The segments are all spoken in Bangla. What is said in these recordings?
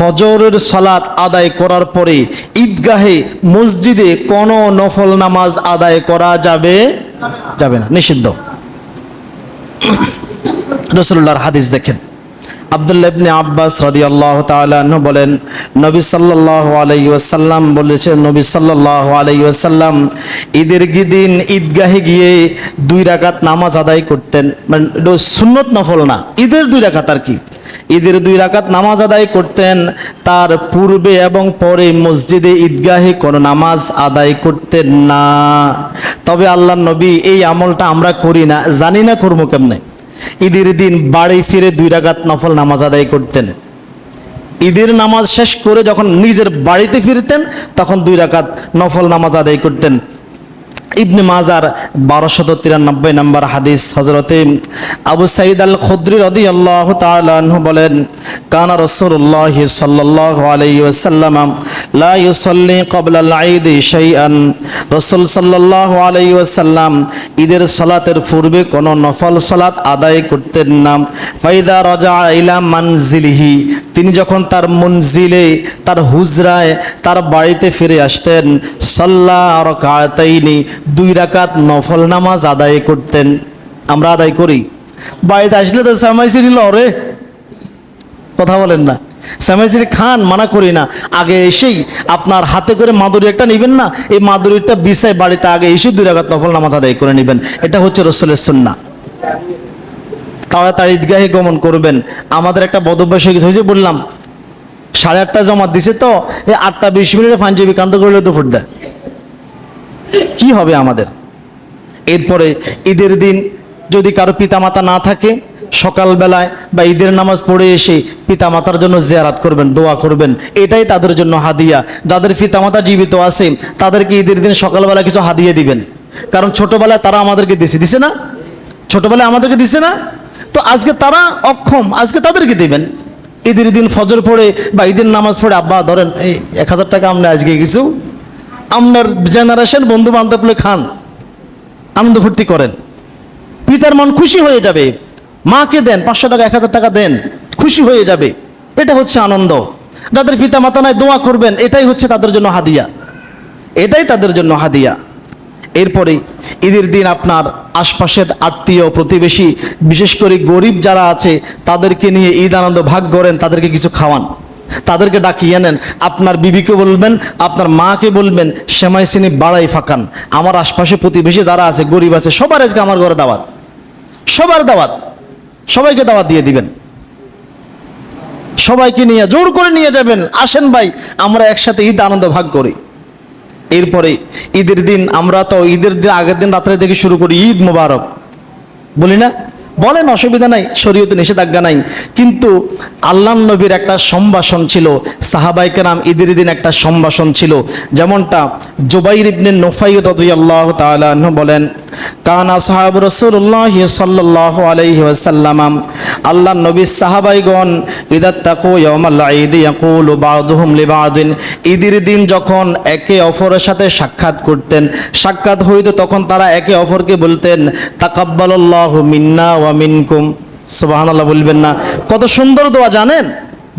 ফজরের সালাত আদায় করার পরে ঈদগাহে মসজিদে কোনো নফল নামাজ আদায় করা যাবে? যাবে না, নিষিদ্ধ। রসুল্লাহর হাদিস দেখেন। আবদুল্লাহ ইবনে আব্বাস রাদিয়াল্লাহু তাআলা আনহু বলেন, নবী আলাইহি ওয়াসাল্লাম বলেছেন, নবী সাল্লাল্লাহু আলাইহি ওয়াসাল্লাম ঈদের গি- দিন ঈদগাহে গিয়ে দুই রাকাত নামাজ আদায় করতেন। মানে সুন্নত নফল না। ঈদের দুই রাকাত আর কি? ঈদের দুই রাকাত নামাজ আদায় করতেন। তার পূর্বে এবং পরে মসজিদে ঈদগাহে কোনো নামাজ আদায় করতেন না। তবে আল্লাহ নবী এই আমলটা আমরা করি না, জানি না করব কেমনে। ঈদের দিন বাড়ি ফিরে দুই রাকাত নফল নামাজ আদায় করতেন। ঈদের নামাজ শেষ করে যখন নিজের বাড়িতে ফিরতেন, তখন দুই রাকাত নফল নামাজ আদায় করতেন। ইবনে মাজার বারোশত তিরানব্বই নম্বর হাদিস হজরতে আবু সাইদ আল খুদ্রি রদি আল্লাহ তালু বলেন, কানা রসুল্লাহ সাল্লাহ আলাইহি ওয়াসাল্লাম লা আল ঈদ শাইআন। রাসূল সাল্লাল্লাহু আলাইহি ওয়াসাল্লাম ঈদের সালাতের পূর্বে কোনো নফল সালাত আদায় করতেন না। ফাইদা রজা ইলা মানজিলিহি, তিনি যখন তার মনজিলে, তার হুজরায়, তার বাড়িতে ফিরে আসতেন সাল্লাহ রকাতাইনি দুই রাকাত নফল নামাজ আদায় করতেন। আমরা আদায় করি। বাড়িতে আসলে তো সামাইসিরি লরে কথা বলেন না। সামাইসিরি খান, মানা করি না। আগে এসেই আপনার হাতে করে মাদুরি একটা নেবেন না? এই মাদুরিটা বিছায় বাড়িতে আগে এসে দুই রাকাত নফল নামাজ আদায় করে নেবেন। এটা হচ্ছে রসুলের সুন্না তাড়াতাড়ি ঈদগাহে গমন করবেন। আমাদের একটা বদভ্যাস হয়ে গেছে। হয়েছে বললাম, সাড়ে আটটা জমা দিছে তো, এই আটটা বিশ মিনিটে পাঞ্জাবি কান্ত করলে দুপুর দেয়। কি হবে আমাদের? এরপরে ঈদের দিন যদি কারও পিতামাতা না থাকে, সকালবেলায় বা ঈদের নামাজ পড়ে এসে পিতামাতার জন্য জিয়ারাত করবেন, দোয়া করবেন, এটাই তাদের জন্য হাদিয়া। যাদের পিতামাতা জীবিত আছে, তাদেরকে ঈদের দিন সকালবেলা কিছু হাদিয়ে দিবেন। কারণ ছোটবেলায় তারা আমাদেরকে দিছে। দিছে না? ছোটবেলায় আমাদেরকে দিছে না? তো আজকে তারা অক্ষম, আজকে তাদেরকে দিবেন। ঈদের দিন ফজর পড়ে বা ঈদের নামাজ পড়ে, আব্বা ধরেন, এই এক হাজার টাকা আমরা আজকে কিছু আপনার জেনারেশন বন্ধু বান্ধব খান, আনন্দ ফুর্তি করেন। পিতার মন খুশি হয়ে যাবে। মাকে দেন, পাঁচশো টাকা, এক হাজার টাকা দেন, খুশি হয়ে যাবে। এটা হচ্ছে আনন্দ। যাদের পিতা মাতা নাই, দোয়া করবেন, এটাই হচ্ছে তাদের জন্য হাদিয়া। এটাই তাদের জন্য হাদিয়া। এরপরে ঈদের দিন আপনার আশপাশের আত্মীয়, প্রতিবেশী, বিশেষ করে গরিব যারা আছে, তাদেরকে নিয়ে ঈদ আনন্দ ভাগ করেন, তাদেরকে কিছু খাওয়ান। তাদেরকে ডাকিয়ে নেন। আপনার বিবিকে বলবেন, আপনার মাকে বলবেন সেমাই চিনি বাড়াই ফাঁকান। আমার আশপাশে প্রতিবেশী যারা আছে, গরিব আছে, সবার আজকে আমার ঘরে দাওয়াত। সবার দাওয়াত। সবাইকে দাওয়াত দিয়ে দিবেন। সবাইকে নিয়ে, জোর করে নিয়ে যাবেন। আসেন ভাই, আমরা একসাথে ঈদ আনন্দ ভাগ করি। এরপরে ঈদের দিন, আমরা তো ঈদের দিন আগের দিন রাত্রে থেকে শুরু করি, ঈদ মোবারক। বলি না? বলেন, অসুবিধা নাই, শরীয়তে নিষেধাজ্ঞা নাই। কিন্তু আল্লাহ নবীর একটা সম্ভাষণ ছিল সাহাবাইকেরাম ঈদের দিন একটা সম্ভাষণ ছিল। যেমনটা জুবাইর ইবনে নোফাই রদুয়াল্লাহ তাআলা বলেন, কানা সাহাব রসুল্লাহ সাল্লাহ ওয়াসাল্লাম আল্লাহ নবী সাহাবাইগণ ইদার তাকু ইয়মাল্লা ঈদ ইয়াকুলু লিবাউদ্দিন ঈদের দিন যখন একে অপরের সাথে সাক্ষাৎ করতেন, সাক্ষাৎ হইতো তখন তারা একে অপরকে বলতেন তাকাব্বাল্লাহ মিন্না ওয়া মিনকুম। সুবহানাল্লাহ বলবেন না। কত সুন্দর দোয়া, জানেন?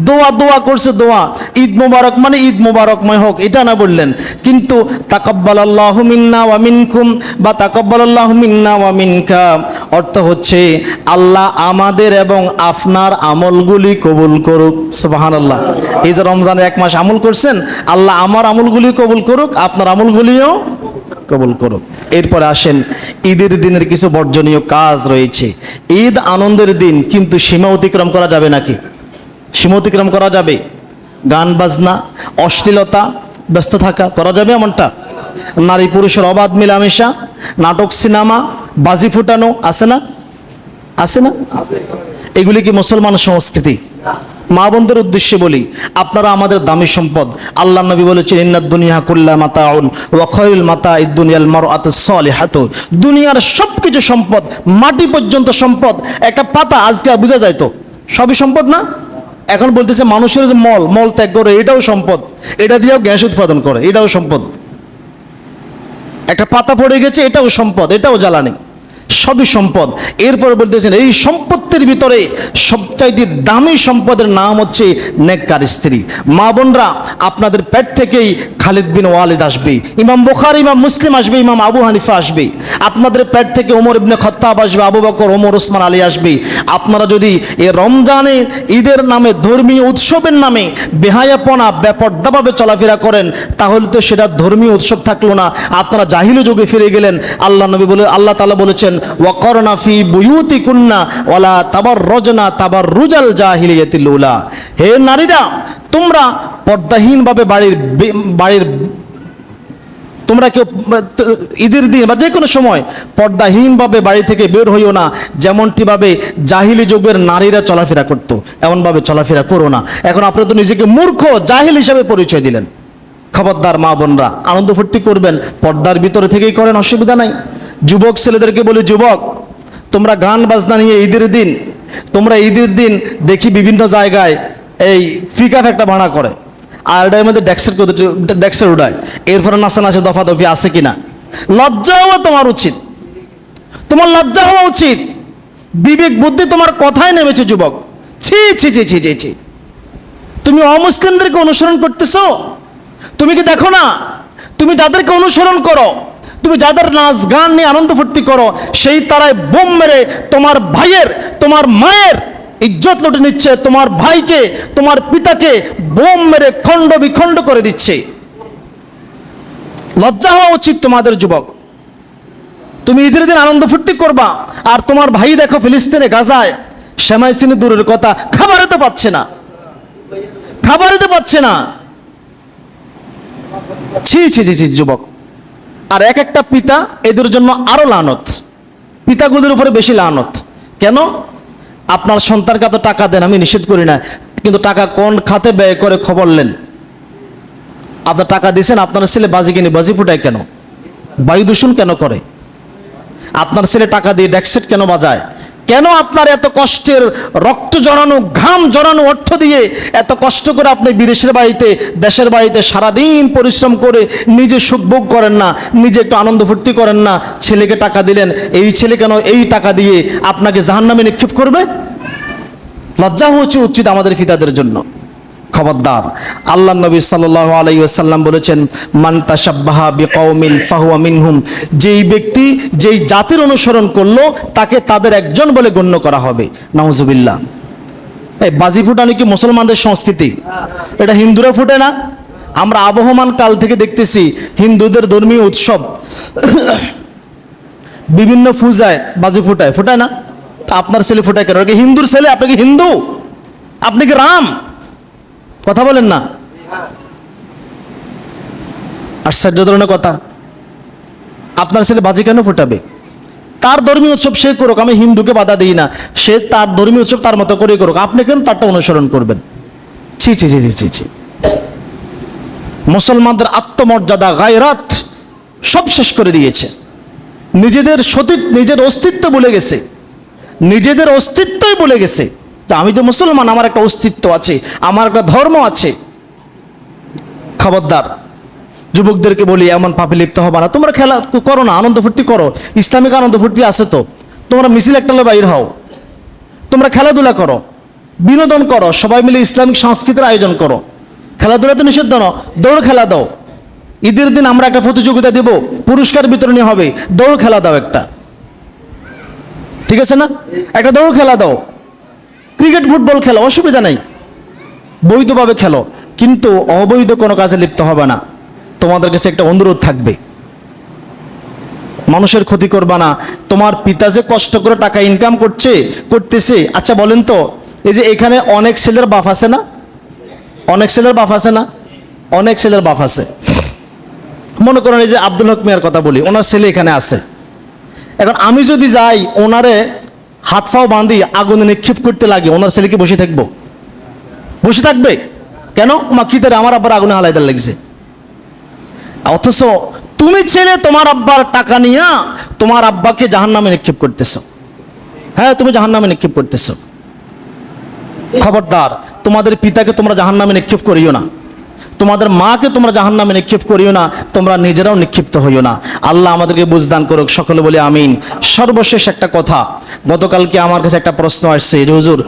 দোয়া দোয়া করছে, দোয়া। ঈদ মোবারক মানে ঈদ মোবারকময় হোক, এটা না বললেন। কিন্তু তাকাব্বাল আল্লাহ মিন্না ওয়া মিনকুম বা তাকাব্বাল আল্লাহ মিন্না ওয়া মিনকা, অর্থ হচ্ছে আল্লাহ আমাদের এবং আপনার আমলগুলি কবুল করুক। সুবহানাল্লাহ। এই যে রমজানের এক মাস আমল করছেন, আল্লাহ আমার আমলগুলি কবুল করুক, আপনার আমলগুলিও কবুল করুক। এরপরে আসেন, ঈদের দিনের কিছু বর্জনীয় কাজ রয়েছে। ঈদ আনন্দের দিন, কিন্তু সীমা অতিক্রম করা যাবে নাকি? সীমা অতিক্রম করা যাবে? গান, বাজনা, অশ্লীলতা, ব্যস্ত থাকা করা যাবে এমনটা? নারী পুরুষের অবাধ মিলামেশা, নাটক, সিনেমা, বাজি ফুটানো আছে না? আছে না? এগুলি কি মুসলমান সংস্কৃতি? মা বোনদের উদ্দেশ্যে বলি, আপনারা আমাদের দামি সম্পদ। আল্লাহ নবী বলেছেন ইন্নাদ দুনিয়া কুল্লা মাতাউন ওয়া খয়রুল মাতা দুনিয়াল মারআতু সালিহাতু। দুনিয়ার সবকিছু সম্পদ, মাটি পর্যন্ত সম্পদ, একটা পাতা আজকে বোঝা যায় তো? সবই সম্পদ না? এখন বলতেছে মানুষের যে মল মল ত্যাগ করে, এটাও সম্পদ। এটা দিয়েও গ্যাস উৎপাদন করে, এটাও সম্পদ। একটা পাতা পড়ে গেছে, এটাও সম্পদ, এটাও জ্বালানি। সবই সম্পদ। এরপরে বলতেছেন, এই সম্পত্তির ভিতরে সবচাইতে দামি সম্পদের নাম হচ্ছে নেককার স্ত্রী। মা বোনরা, আপনাদের পেট থেকেই খালিদ বিন ওয়ালিদ আসবে। ইমাম বোখার, ইমাম মুসলিম আসবে, ইমাম আবু হানিফা আসবে। আপনাদের পেট থেকে ওমর ইবনে খত্তাব আসবে, আবু বকর, ওমর, ওসমান, আলী আসবে। আপনারা যদি এ রমজানে ঈদের নামে, ধর্মীয় উৎসবের নামে বেহায়াপনা ব্যাপরদাভাবে চলাফেরা করেন, তাহলে তো সেটা ধর্মীয় উৎসব থাকল না। আপনারা জাহিলি যুগে ফিরে গেলেন। আল্লাহ নবী বলে, আল্লাহ তালা বলেছেন ওয়াকরনা ফি বুয়ুতি কুন্না ওয়ালা তাবার রজনা তাবার রুজাল জাহিলিয়াতিল্লুলা হে নারীরা, তোমরা পর্দাহীনভাবে বাড়ির বাড়ির তোমরা কেউ, ঈদের দিন বা যে কোনো সময় পর্দাহীনভাবে বাড়ি থেকে বের হইও না, যেমনটিভাবে জাহিলি যুগের নারীরা চলাফেরা করতো, এমনভাবে চলাফেরা করো না। এখন আপনি তো নিজেকে মূর্খ, জাহিল হিসাবে পরিচয় দিলেন। খবরদার মা বোনরা, আনন্দ ফুর্তি করবেন, পর্দার ভিতরে থেকেই করেন, অসুবিধা নাই। যুবক ছেলেদেরকে বলি, যুবক, তোমরা গান বাজনা নিয়ে ঈদের দিন, তোমরা ঈদের দিন দেখি বিভিন্ন জায়গায় এই ফিকাফ একটা ভাড়া করে। আর এটার মধ্যে ডেক্সের ডেক্সের উড়ায়। এরপরে নাচা নাচে দফা দফি আছে কিনা? লজ্জা হওয়া তোমার উচিত। তোমার লজ্জা হওয়া উচিত। বিবেক বুদ্ধি তোমার কথায় নেমেছে, যুবক। ছি ছি ছি ছি ছি ছি। তুমি অমুসলিমদেরকে অনুসরণ করতেছো? তুমি কি দেখো না? তুমি যাদেরকে অনুসরণ করো, তুমি যাদের নাচ গান নিয়ে আনন্দ ফুর্তি করো, সেই তারাই বোম মেরে তোমার ভাইয়ের, তোমার মায়ের ইজ্জত লুটে নিচ্ছে, তোমার ভাইকে, তোমার পিতাকে বোম মেরে খণ্ড বিখণ্ড করে দিচ্ছে। লজ্জা হওয়া উচিত তোমাদের যুবক। তুমি ঈদের দিন আনন্দ ফুর্তি করবা, আর তোমার ভাই দেখো ফিলিস্তিনে, গাজায়। শ্যামাই সিনে দূরের কথা, খাবারে তো পাচ্ছে না। খাবারে তো পাচ্ছে না। ছি ছি ছি ছি, যুবক। আর এক একটা পিতা এদের জন্য আরও লানত। পিতাগুলোর উপরে বেশি লানত। কেন? আপনার সন্তানকে এত টাকা দেন, আমি নিষেধ করি না। কিন্তু টাকা কোন খাতে ব্যয় করে খবর নেন? আপনার টাকা দিয়েছেন, আপনার ছেলে বাজি কিনে, বাজি ফুটায় কেন? বায়ু দূষণ কেন করে? আপনার ছেলে টাকা দিয়ে ডেকসেট কেন বাজায়? কেন আপনার এত কষ্টের রক্ত জড়ানো, ঘাম জড়ানো অর্থ দিয়ে এত কষ্ট করে আপনি বিদেশের বাড়িতে, দেশের বাড়িতে সারাদিন পরিশ্রম করে নিজে সুখ ভোগ করেন না, নিজে একটু আনন্দ ফুর্তি করেন না, ছেলেকে টাকা দিলেন, এই ছেলে কেন এই টাকা দিয়ে আপনাকে জাহান্নামে নিক্ষেপ করবে? লজ্জা হচ্ছে উচিত আমাদের ফিতাদের জন্য। খবরদার। আল্লাহ নবী সাল্লাহ আলাইসাল্লাম বলেছেন, মান তাসাব্বাহা বিকৌমিন ফাহুয়া মিনহুম। যেই ব্যক্তি যেই জাতির অনুসরণ করল, তাকে তাদের একজন বলে গণ্য করা হবে। নাউজুবিল্লাহ। এই বাজি ফুটানো কি মুসলমানদের সংস্কৃতি? এটা হিন্দুরা ফুটে না? আমরা আবহমান কাল থেকে দেখতেছি হিন্দুদের ধর্মীয় উৎসব। বিভিন্ন ফুজায় বাজি ফুটায়। ফুটায় না? আপনার ছেলে ফুটায় কেন? হিন্দুর ছেলে? আপনি কি হিন্দু? আপনি কি রাম? কথা বলেন না? আশ্চর্য ধরনের কথা। আপনার ছেলে বাজি কেন ফুটাবে? তার ধর্মীয় উৎসব সে করুক, আমি হিন্দুকে বাধা দিই না। সে তার ধর্মীয় উৎসব তার মতো করে করুক। আপনি কেন তারটা অনুসরণ করবেন? ছি ছি ছি ছি ছি মুসলমানদের আত্মমর্যাদা গায়রাত সব শেষ করে দিয়েছে। নিজেদের সতী নিজের অস্তিত্ব বলে গেছে। নিজেদের অস্তিত্বই বলে গেছে। যে আমি তো মুসলমান, আমার একটা অস্তিত্ব আছে, আমার একটা ধর্ম আছে। খবরদার, যুবকদেরকে বলি, এমন পাপে লিপ্ত হবে না। তোমরা খেলা করো না, আনন্দ ফুর্তি করো। ইসলামিক আনন্দ ফুর্তি আছে তো। তোমরা মিছিল একটা বাইর হও। তোমরা খেলাধুলা করো। বিনোদন করো। সবাই মিলে ইসলামিক সংস্কৃতির আয়োজন করো। খেলাধুলা তো নিষিদ্ধ না দৌড় খেলা দাও। ঈদের দিন আমরা একটা প্রতিযোগিতা দেব, পুরস্কার বিতরণী হবে, দৌড় খেলা দাও একটা। ঠিক আছে না? একটা দৌড় খেলা দাও। ক্রিকেট, ফুটবল খেলো, অসুবিধা নাই। বৈধভাবে খেলো, কিন্তু অবৈধ কোনো কাজে লিপ্ত হবে না। তোমাদের কাছে একটা অনুরোধ থাকবে। মানুষের ক্ষতি করবা না। তোমার পিতা যে কষ্ট করে টাকা ইনকাম করছে, করতেছে আচ্ছা বলেন তো, এই যে এখানে অনেক ছেলের বাপ আছে না? অনেক ছেলের বাপ আছে না? অনেক ছেলের বাপ আছে। মনে করেন এই যে আব্দুল হক মিয়ার কথা বলি, ওনার ছেলে এখানে আছে। এখন আমি যদি যাই, ওনারে হাত ফাও বাঁধি আগুনে নিক্ষেপ করতে লাগে, ওনার ছেলেকে বসে থাকব। বসে থাকবে? কেন? মা কি তারে? আমার আব্বার আগুনে হালাইতে লাগছে। অথচ তুমি ছেলে, তোমার আব্বার টাকা নিয়ে তোমার আব্বাকে জাহান নামে নিক্ষেপ করতেছ। হ্যাঁ তুমি জাহান নামে নিক্ষেপ করতেছ। খবরদার, তোমাদের পিতাকে তোমরা জাহান নামে নিক্ষেপ করিও না। তোমাদের মাকে তোমরা জাহান নামে নিক্ষেপ করিও না, তোমরা নিজেরাও নিক্ষিপ্ত হইও না। আল্লাহ আমাদেরকে বুঝদান করুক, সকলে বলে আমিন। সর্বশেষ একটা কথা, গতকালকে আমার কাছে একটা প্রশ্ন আসছে, যে হুজুর,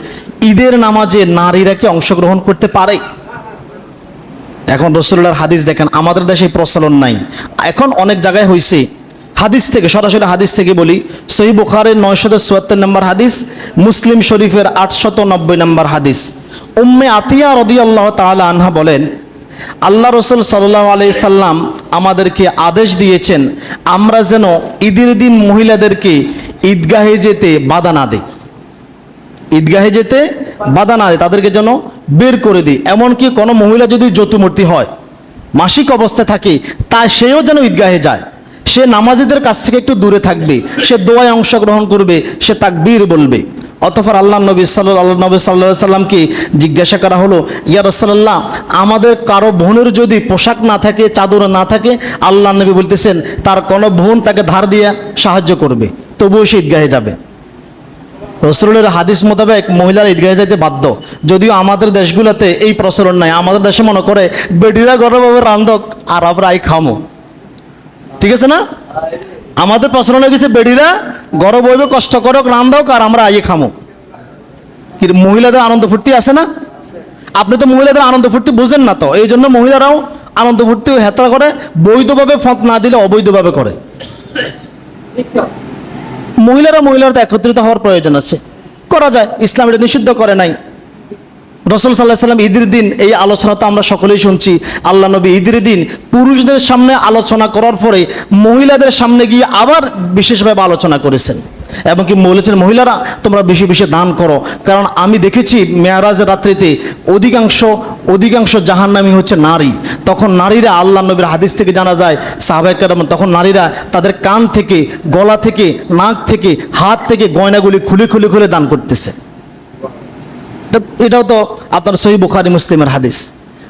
ঈদের নামাজে নারীরা কি অংশগ্রহণ করতে পারে? এখন রসুল্লাহর হাদিস দেখেন, আমাদের দেশে প্রচলন নাই। এখন অনেক জায়গায় হয়েছে হাদিস থেকে, সরাসরি হাদিস থেকে বলি, সহি বুখারের নয়শত চুয়াত্তর নম্বর হাদিস, মুসলিম শরীফের আটশত নব্বই নম্বর হাদিস। উম্মে আতিয়া রদি আল্লাহ তালা আনহা বলেন আল্লাহ রসুল সাল্লাহ আলাই সাল্লাম আমাদেরকে আদেশ দিয়েছেন, আমরা যেন ঈদের দিন মহিলাদেরকে ঈদগাহে যেতে বাধা না দেয় ঈদগাহে যেতে বাধা না দেয় তাদেরকে যেন বের করে দিই। এমনকি কোনো মহিলা যদি যতুমূর্তি হয়, মাসিক অবস্থায় থাকে তা সেও যেন ঈদগাহে যায়। সে নামাজিদের কাছ থেকে একটু দূরে থাকবে, সে দোয়ায় অংশগ্রহণ করবে, সে তাকবীর বলবে। অতঃপর আল্লাহ নবী সাল্লাহ নবী সাল্লাহ সাল্লামকে জিজ্ঞাসা করা হলো, ইয়া রসল্লাহ আমাদের কারও বোনের যদি পোশাক না থাকে, চাদর না থাকে, আল্লাহ নবী বলতেছেন, তার কোনো বোন তাকে ধার দিয়ে সাহায্য করবে, তবুও সে ঈদগাহে যাবে। রসুলের হাদিস মোতাবেক মহিলারা ঈদগাহে যাইতে বাধ্য। যদিও আমাদের দেশগুলোতে এই প্রচলন নাই, আমাদের দেশে মনে করে বেডিরা গরমভাবে রান্ধক আর আমরা আই খামো। ঠিক আছে না? আমাদের প্রচলন গেছে, বেডিরা গরম হইবে কষ্ট করক রান্ধক আর আমরা আইয়ে খামো। মহিলাদের আনন্দ ফুর্তি আছে না? আপনি তো মহিলাদের আনন্দ ফুর্তি বুঝেন না তো, এই জন্য মহিলারাও আনন্দ ফুর্তি হেতরা করে, বৈধভাবে ফত না দিলে অবৈধভাবে করে। মহিলারা মহিলারা একত্রিত হওয়ার প্রয়োজন আছে। করা যায়, ইসলাম এটা নিষিদ্ধ করে নাই। রসুল সাল্লাহ সাল্লাম ঈদের দিন, এই আলোচনা তো আমরা সকলেই শুনছি। আল্লাহ নবী ঈদের দিন পুরুষদের সামনে আলোচনা করার পরে মহিলাদের সামনে গিয়ে আবার বিশেষভাবে আলোচনা করেছেন। এবং কি বলেছেন মহিলারা তোমরা বেশি বেশি দান করো। কারণ আমি দেখেছি মেয়ারাজের রাত্রিতে অধিকাংশ অধিকাংশ জাহান্নামি হচ্ছে নারী। তখন নারীরা আল্লাহ নবীর হাদিস থেকে জানা যায় সাহাবাহিকার তখন নারীরা তাদের কান থেকে, গলা থেকে, নাক থেকে, হাত থেকে গয়নাগুলি খুলে খুলে খুলে দান করতেছে। এটাও তো আপনার সহি বুখারি মুসলিমের হাদিস।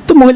তো মহিলা